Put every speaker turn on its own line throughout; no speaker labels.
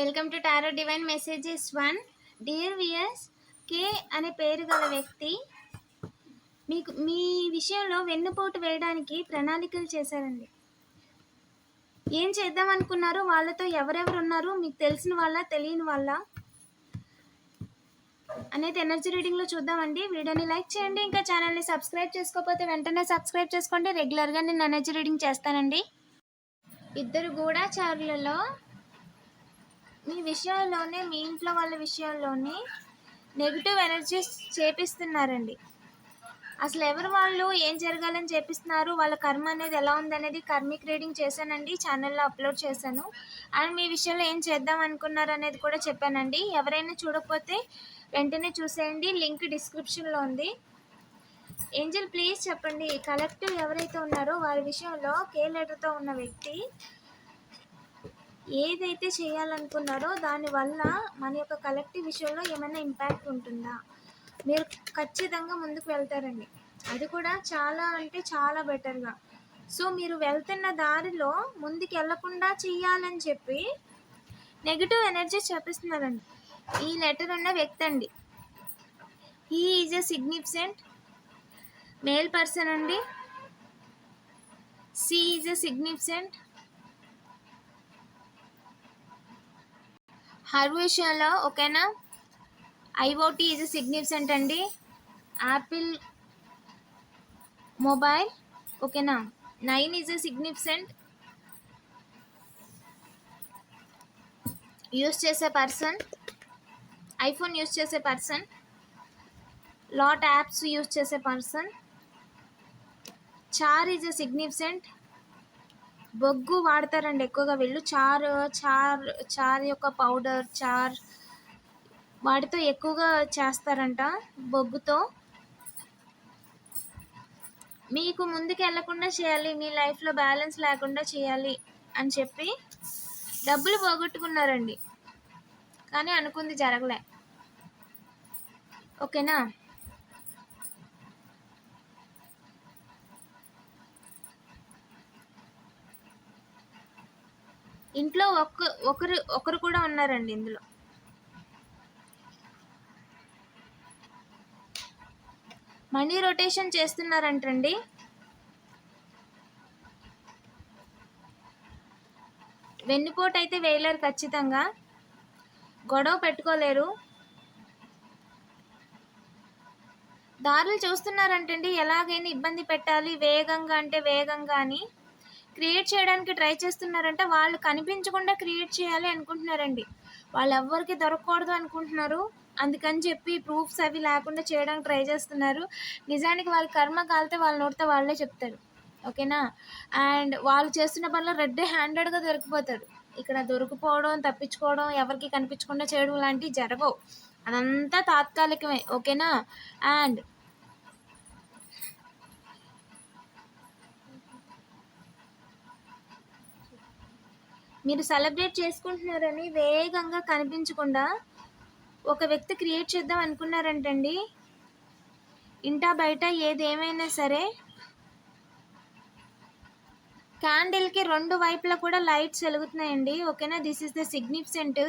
Welcome to tarot divine messages one. Dear viewers K అనే పేరు గల వ్యక్తి మీకు మీ విషయంలో వెన్నుపోటు వేయడానికి ప్రణాళికలు చేశారండి. ఏం చేద్దాం అనుకున్నారు వాళ్ళతో ఎవరెవరు ఉన్నారు మీకు తెలిసిన వాళ్ళ తెలియని వాళ్ళ అనేది ఎనర్జీ రీడింగ్లో చూద్దామండి. వీడియోని లైక్ చేయండి ఇంకా ఛానల్ని సబ్స్క్రైబ్ చేసుకోకపోతే వెంటనే సబ్స్క్రైబ్ చేసుకోండి. రెగ్యులర్గా నేను ఎనర్జీ రీడింగ్ చేస్తానండి. ఇద్దరు గూఢాచారులలో మీ విషయంలోనే మీ ఇంట్లో వాళ్ళ విషయంలోనే నెగిటివ్ ఎనర్జీస్ చేపిస్తున్నారండి. అసలు ఎవరు వాళ్ళు ఏం జరగాలని చేపిస్తున్నారు వాళ్ళ కర్మ అనేది ఎలా ఉందనేది కర్మిక్ రీడింగ్ చేశానండి ఛానల్లో అప్లోడ్ చేశాను. అండ్ మీ విషయంలో ఏం చేద్దాం అనుకున్నారు అనేది కూడా చెప్పానండి. ఎవరైనా చూడకపోతే వెంటనే చూసేయండి. లింక్ డిస్క్రిప్షన్లో ఉంది. ఏంజల్ ప్లీజ్ చెప్పండి. కలెక్టివ్ ఎవరైతే ఉన్నారో వారి విషయంలో కే లెటర్తో ఉన్న వ్యక్తి ఏదైతే చేయాలనుకున్నారో దానివల్ల మన యొక్క కలెక్టివ్ విషయంలో ఏమైనా ఇంపాక్ట్ ఉంటుందా? మీరు ఖచ్చితంగా ముందుకు వెళ్తారండి. అది కూడా చాలా అంటే చాలా బెటర్గా సో మీరు వెళ్తున్న దారిలో ముందుకు వెళ్ళకుండా చెయ్యాలని చెప్పి నెగిటివ్ ఎనర్జీ చూపిస్తున్నారండి ఈ లెటర్ ఉన్న వ్యక్తి అండి. He is a significant male person అండి. She is a significant her విషయంలో ఓకేనా? ఐఓటీ ఈజ్ సిగ్నిఫికెంట్ అండి. యాపిల్ మొబైల్ ఓకేనా? నైన్ ఈజ్ సిగ్నిఫికెంట్ యూస్ చేసే పర్సన్ ఐఫోన్ యూస్ చేసే పర్సన్ లాట్ యాప్స్ యూస్ చేసే person char is a significant బొగ్గు వాడతారండి ఎక్కువగా వీళ్ళు. చార్ చార్ చార్ యొక్క పౌడర్ చార్ వాటితో ఎక్కువగా చేస్తారంట బొగ్గుతో. మీకు ముందుకు వెళ్ళకుండా చేయాలి మీ లైఫ్లో బ్యాలెన్స్ లేకుండా చేయాలి అని చెప్పి డబ్బులు పోగొట్టుకున్నారండి. కానీ అనుకుంది జరగలే. ఓకేనా? ఇంట్లో ఒక్క ఒకరు ఒకరు కూడా ఉన్నారండి ఇందులో. మనీ రొటేషన్ చేస్తున్నారంటండి. వెన్నుపోటు అయితే వేయలేరు ఖచ్చితంగా. గొడవ పెట్టుకోలేరు. దారులు చూస్తున్నారంటండి ఎలాగైనా ఇబ్బంది పెట్టాలి వేగంగా అంటే వేగంగా అని. క్రియేట్ చేయడానికి ట్రై చేస్తున్నారంటే వాళ్ళు కనిపించకుండా క్రియేట్ చేయాలి అనుకుంటున్నారండి. వాళ్ళు ఎవ్వరికి దొరకకూడదు అనుకుంటున్నారు. అందుకని చెప్పి ప్రూఫ్స్ అవి లేకుండా చేయడానికి ట్రై చేస్తున్నారు. నిజానికి వాళ్ళ కర్మ కాలితే వాళ్ళు నోడితే వాళ్ళే చెప్తారు. ఓకేనా? అండ్ వాళ్ళు చేస్తున్న పనిలో రెడ్ హ్యాండెడ్గా దొరికిపోతారు ఇక్కడ దొరికిపోవడం తప్పించుకోవడం ఎవరికి కనిపించకుండా చేయడం లాంటివి జరగవు. అదంతా తాత్కాలికమే. ఓకేనా? అండ్ మీరు సెలబ్రేట్ చేసుకుంటున్నారని వేగంగా కనిపించకుండా ఒక వ్యక్తి క్రియేట్ చేద్దాం అనుకున్నారంటండి. ఇంటా బయట ఏదేమైనా సరే క్యాండిల్కి రెండు వైపులా కూడా లైట్స్ వెలుగుతున్నాయండి. ఓకేనా? This is the significant.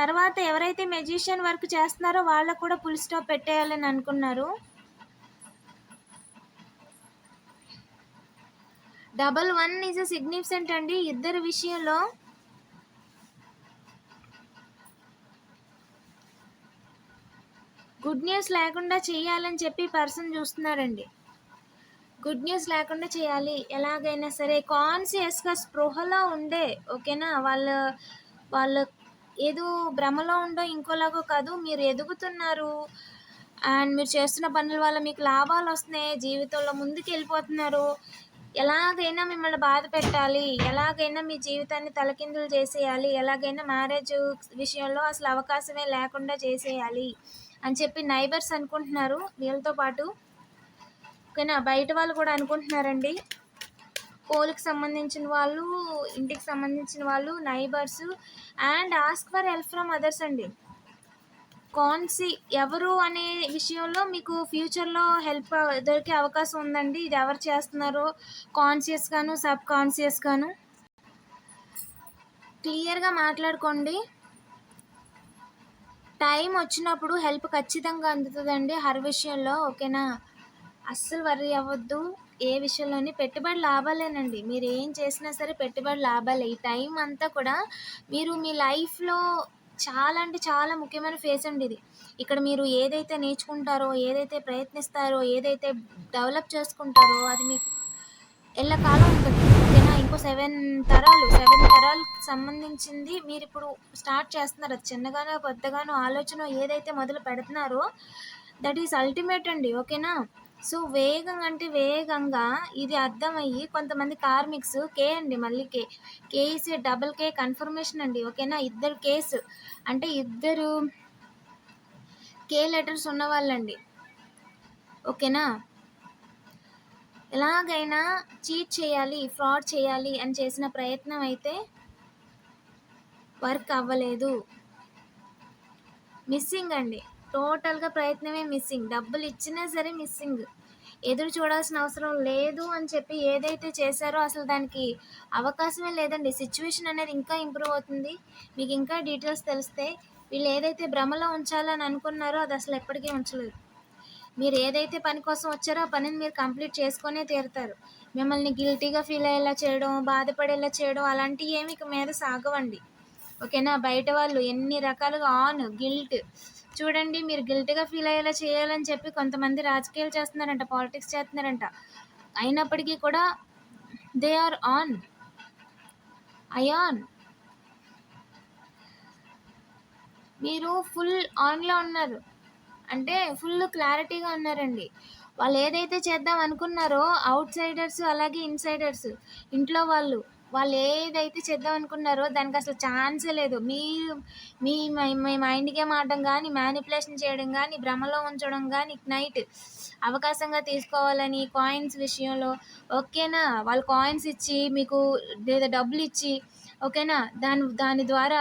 తర్వాత ఎవరైతే మెజిషియన్ వర్క్ చేస్తున్నారో వాళ్ళకు కూడా ఫుల్ స్టాప్ పెట్టేయాలని అనుకున్నారు. Double one is a significant అండి. ఇద్దరు విషయంలో గుడ్ న్యూస్ లేకుండా చేయాలని చెప్పి పర్సన్ చూస్తున్నారండి. గుడ్ న్యూస్ లేకుండా చేయాలి. ఎలాగైనా సరే కాన్సియస్గా స్పృహలో ఉండే ఓకేనా? వాళ్ళ వాళ్ళ ఏదో భ్రమలో ఉండో ఇంకోలాగో కాదు మీరు ఎదుగుతున్నారు. అండ్ మీరు చేస్తున్న పనుల వల్ల మీకు లాభాలు వస్తున్నాయి. జీవితంలో ముందుకు వెళ్ళిపోతున్నారు ఎలాగైనా మిమ్మల్ని బాధ పెట్టాలి. ఎలాగైనా మీ జీవితాన్ని తలకిందులు చేసేయాలి. ఎలాగైనా మ్యారేజ్ విషయంలో అసలు అవకాశమే లేకుండా చేసేయాలి అని చెప్పి నైబర్స్ అనుకుంటున్నారు. వీళ్ళతో పాటు ఓకేనా? బయట వాళ్ళు కూడా అనుకుంటున్నారండి. పోలికి సంబంధించిన వాళ్ళు ఇంటికి సంబంధించిన వాళ్ళు neighbours and ask for help from others అండి. కాన్సి ఎవరు అనే విషయంలో మీకు ఫ్యూచర్లో హెల్ప్ దొరికే అవకాశం ఉందండి. ఇది ఎవరు చేస్తున్నారో కాన్షియస్గాను సబ్ కాన్షియస్గాను క్లియర్గా మాట్లాడుకోండి. టైం వచ్చినప్పుడు హెల్ప్ ఖచ్చితంగా అందుతుందండి హర్ విషయంలో ఓకేనా? అస్సలు వర్రీ అవ్వద్దు. ఏ విషయంలోని పెట్టుబడి లాభాలేనండి. మీరు ఏం చేసినా సరే పెట్టుబడి లాభాలే. ఈ టైం అంతా కూడా మీరు మీ లైఫ్లో చాలా అంటే చాలా ముఖ్యమైన ఫేజ్ అండి ఇది. ఇక్కడ మీరు ఏదైతే నేర్చుకుంటారో ఏదైతే ప్రయత్నిస్తారో ఏదైతే డెవలప్ చేసుకుంటారో అది మీకు ఎల్లకాలం ఉంటుంది. ఓకేనా ఇంకో సెవెన్ తరాలు సెవెన్ తరాలకు సంబంధించింది మీరు ఇప్పుడు స్టార్ట్ చేస్తున్నారు. అది చిన్నగానో పెద్దగానో ఆలోచన ఏదైతే మొదలు పెడుతున్నారో దట్ ఈస్ అల్టిమేట్ అండి. ఓకేనా? సో వేగంగా అంటే వేగంగా ఇది అర్థమయ్యి కొంతమంది కార్మిక్స్ కే అండి మళ్ళీ K. Case double K confirmation అండి ఓకేనా? ఇద్దరు కేసు. అంటే ఇద్దరు కే లెటర్స్ ఉన్న వాళ్ళండి ఓకేనా? ఎలాగైనా చీట్ చేయాలి ఫ్రాడ్ చేయాలి అని చేసిన ప్రయత్నం అయితే వర్క్ అవ్వలేదు. మిస్సింగ్ అండి. టోటల్గా ప్రయత్నమే మిస్సింగ్. డబ్బులు ఇచ్చినా సరే మిస్సింగ్. ఎదురు చూడాల్సిన అవసరం లేదు అని చెప్పి ఏదైతే చేశారో అసలు దానికి అవకాశమే లేదండి. సిచ్యువేషన్ అనేది ఇంకా ఇంప్రూవ్ అవుతుంది. మీకు ఇంకా డీటెయిల్స్ తెలిస్తే వీళ్ళు ఏదైతే భ్రమలో ఉంచాలని అనుకున్నారో అది అసలు ఎప్పటికీ ఉంచలేదు. మీరు ఏదైతే పని కోసం వచ్చారో ఆ పనిని మీరు కంప్లీట్ చేసుకునే తీరుతారు. మిమ్మల్ని గిల్టీగా ఫీల్ అయ్యేలా చేయడం బాధపడేలా చేయడం అలాంటివి ఏమి మీద సాగవండి. ఓకేనా? బయట వాళ్ళు ఎన్ని రకాలుగా ఆన్ గిల్ట్ చూడండి మీరు గిల్ట్గా ఫీల్ అయ్యేలా చేయాలని చెప్పి కొంతమంది రాజకీయాలు చేస్తున్నారంట పాలిటిక్స్ చేస్తున్నారంట. అయినప్పటికీ కూడా దే ఆర్ ఆన్ అయాన్ మీరు ఫుల్ ఆన్లో ఉన్నారు. అంటే ఫుల్ క్లారిటీగా ఉన్నారండి. వాళ్ళు ఏదైతే చేద్దాం అనుకున్నారో అవుట్ సైడర్స్ అలాగే ఇన్సైడర్స్ ఇంట్లో వాళ్ళు. వాళ్ళు ఏదైతే చేద్దాం అనుకున్నారో దానికి అసలు ఛాన్సే లేదు. మీరు మీ మీ మైండ్ గేమ్ ఆడడం కానీ మ్యానిపులేషన్ చేయడం కానీ భ్రమలో ఉంచడం కానీ నైట్ అవకాశంగా తీసుకోవాలని కాయిన్స్ విషయంలో ఓకేనా? వాళ్ళు కాయిన్స్ ఇచ్చి మీకు లేదా డబ్బులు ఇచ్చి ఓకేనా? దాని దాని ద్వారా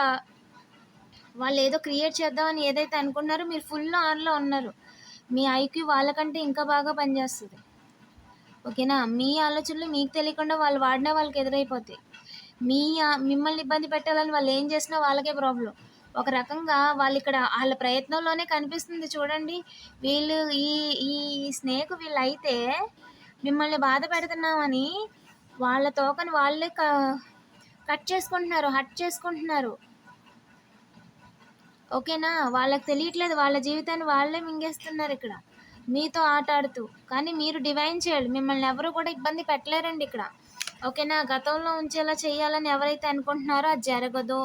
వాళ్ళు ఏదో క్రియేట్ చేద్దామని ఏదైతే అనుకున్నారో మీరు ఫుల్ ఆన్లో ఉన్నారు. మీ ఐక్యూ వాళ్ళకంటే ఇంకా బాగా పనిచేస్తుంది. ఓకేనా? మీ ఆలోచనలు మీకు తెలియకుండా వాళ్ళు వాడినా వాళ్ళకి ఎదురైపోతాయి. మీ మిమ్మల్ని ఇబ్బంది పెట్టాలని వాళ్ళు ఏం చేసినా వాళ్ళకే ప్రాబ్లం. ఒక రకంగా వాళ్ళు ఇక్కడ వాళ్ళ ప్రయత్నంలోనే కనిపిస్తుంది చూడండి. వీళ్ళు ఈ ఈ స్నేక్ వీళ్ళు అయితే మిమ్మల్ని బాధ పెడుతున్నామని వాళ్ళ తోకని వాళ్ళే క కట్ చేసుకుంటున్నారు హట్ చేసుకుంటున్నారు. ఓకేనా? వాళ్ళకి తెలియట్లేదు. వాళ్ళ జీవితాన్ని వాళ్ళే మింగేస్తున్నారు ఇక్కడ. మీతో ఆట ఆడుతూ కానీ మీరు డివైన్ చేయాలి. మిమ్మల్ని ఎవరు కూడా ఇబ్బంది పెట్టలేరండి ఇక్కడ. ఓకేనా? గతంలో ఉంచేలా చేయాలని ఎవరైతే అనుకుంటున్నారో అది జరగదు.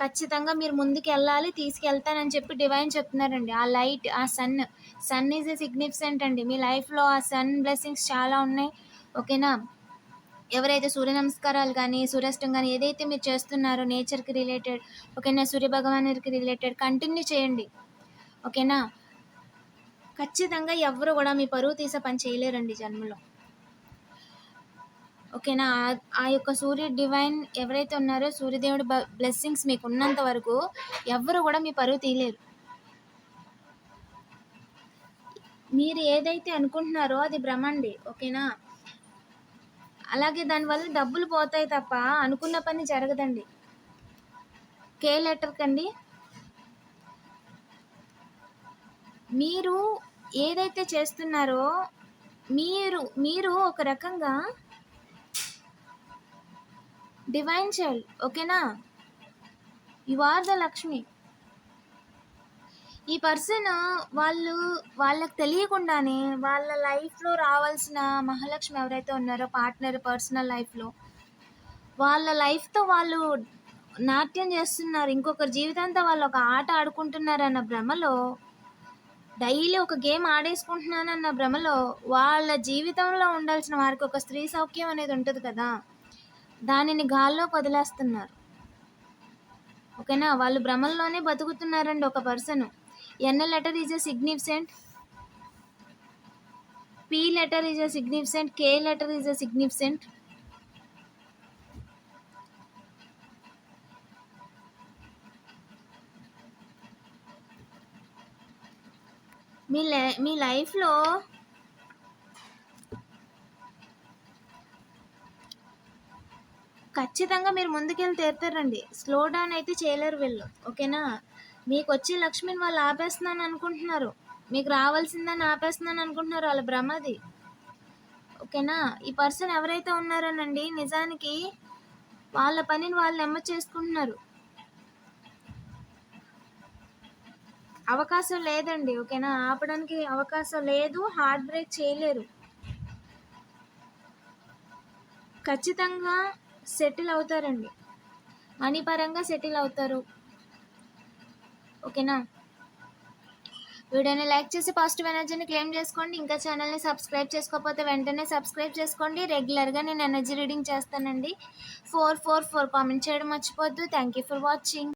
ఖచ్చితంగా మీరు ముందుకు వెళ్ళాలి తీసుకెళ్తానని చెప్పి డివైన్ చెప్తున్నారండి. ఆ లైట్ ఆ sun sun is a significant అండి. మీ లైఫ్లో ఆ సన్ బ్లెస్సింగ్స్ చాలా ఉన్నాయి. ఓకేనా? ఎవరైతే సూర్య నమస్కారాలు కానీ సూర్యాష్టం కానీ ఏదైతే మీరు చేస్తున్నారో నేచర్కి రిలేటెడ్ ఓకేనా? సూర్య భగవానుడికి రిలేటెడ్ కంటిన్యూ చేయండి. ఓకేనా? ఖచ్చితంగా ఎవరు కూడా మీ పరువు తీసే పని చేయలేరండి జన్మలో. ఓకేనా? ఆ- ఆ యొక్క సూర్య డివైన్ ఎవరైతే ఉన్నారో సూర్యదేవుడి బ్లెస్సింగ్స్ మీకు ఉన్నంత వరకు ఎవరు కూడా మీ పరువు తీయలేరు. మీరు ఏదైతే అనుకుంటున్నారో అది భ్రమండి ఓకేనా? అలాగే దానివల్ల డబ్బులు పోతాయి తప్ప అనుకున్న పని జరగదండి. కే లెటర్ కండి. మీరు ఏదైతే చేస్తున్నారో మీరు మీరు ఒక రకంగా డివైన్ చైల్డ్ ఓకేనా? యు ఆర్ ద లక్ష్మి ఈ పర్సన్ వాళ్ళు వాళ్ళకి తెలియకుండానే వాళ్ళ లైఫ్లో రావాల్సిన మహాలక్ష్మి ఎవరైతే ఉన్నారో పార్ట్నర్ పర్సనల్ లైఫ్లో వాళ్ళ లైఫ్తో వాళ్ళు నాట్యం చేస్తున్నారు. ఇంకొకరి జీవితాంతా వాళ్ళు ఒక ఆట ఆడుకుంటున్నారన్న భ్రమలో డైలీ ఒక గేమ్ ఆడేసుకుంటున్నానన్న భ్రమలో వాళ్ళ జీవితంలో ఉండాల్సిన వారికి ఒక స్త్రీ సౌఖ్యం అనేది ఉంటుంది కదా. దానిని గాల్లో వదిలేస్తున్నారు ఓకేనా? వాళ్ళు భ్రమల్లోనే బతుకుతున్నారండి ఒక person. N letter is a significant P letter is a significant K letter is a significant మీ లై మీ లైఫ్లో ఖచ్చితంగా మీరు ముందుకెళ్ళి తీరుతారండి. స్లో డౌన్ అయితే చేయలేరు వీళ్ళు ఓకేనా? మీకు వచ్చే లక్ష్మిని వాళ్ళు ఆపేస్తున్నాను అనుకుంటున్నారు. మీకు రావాల్సిందని ఆపేస్తున్నాను అనుకుంటున్నారు వాళ్ళ భ్రమది. ఓకేనా? ఈ పర్సన్ ఎవరైతే ఉన్నారోనండి నిజానికి వాళ్ళ పనిని వాళ్ళు నెమ్మ చేసుకుంటున్నారు. అవకాశం లేదండి ఓకేనా? ఆపడానికి అవకాశం లేదు హార్ట్ బ్రేక్ చేయలేరు. ఖచ్చితంగా సెటిల్ అవుతారండి. మనీ పరంగా సెటిల్ అవుతారు. ఓకేనా? వీడియోని లైక్ చేసి పాజిటివ్ ఎనర్జీని క్లెయిమ్ చేసుకోండి. ఇంకా ఛానల్ని సబ్స్క్రైబ్ చేసుకోకపోతే వెంటనే సబ్స్క్రైబ్ చేసుకోండి. రెగ్యులర్గా నేను ఎనర్జీ రీడింగ్ చేస్తానండి. ఫోర్ ఫోర్ ఫోర్ కామెంట్ చేయడం మర్చిపోద్దు థ్యాంక్ యూ ఫర్ వాచింగ్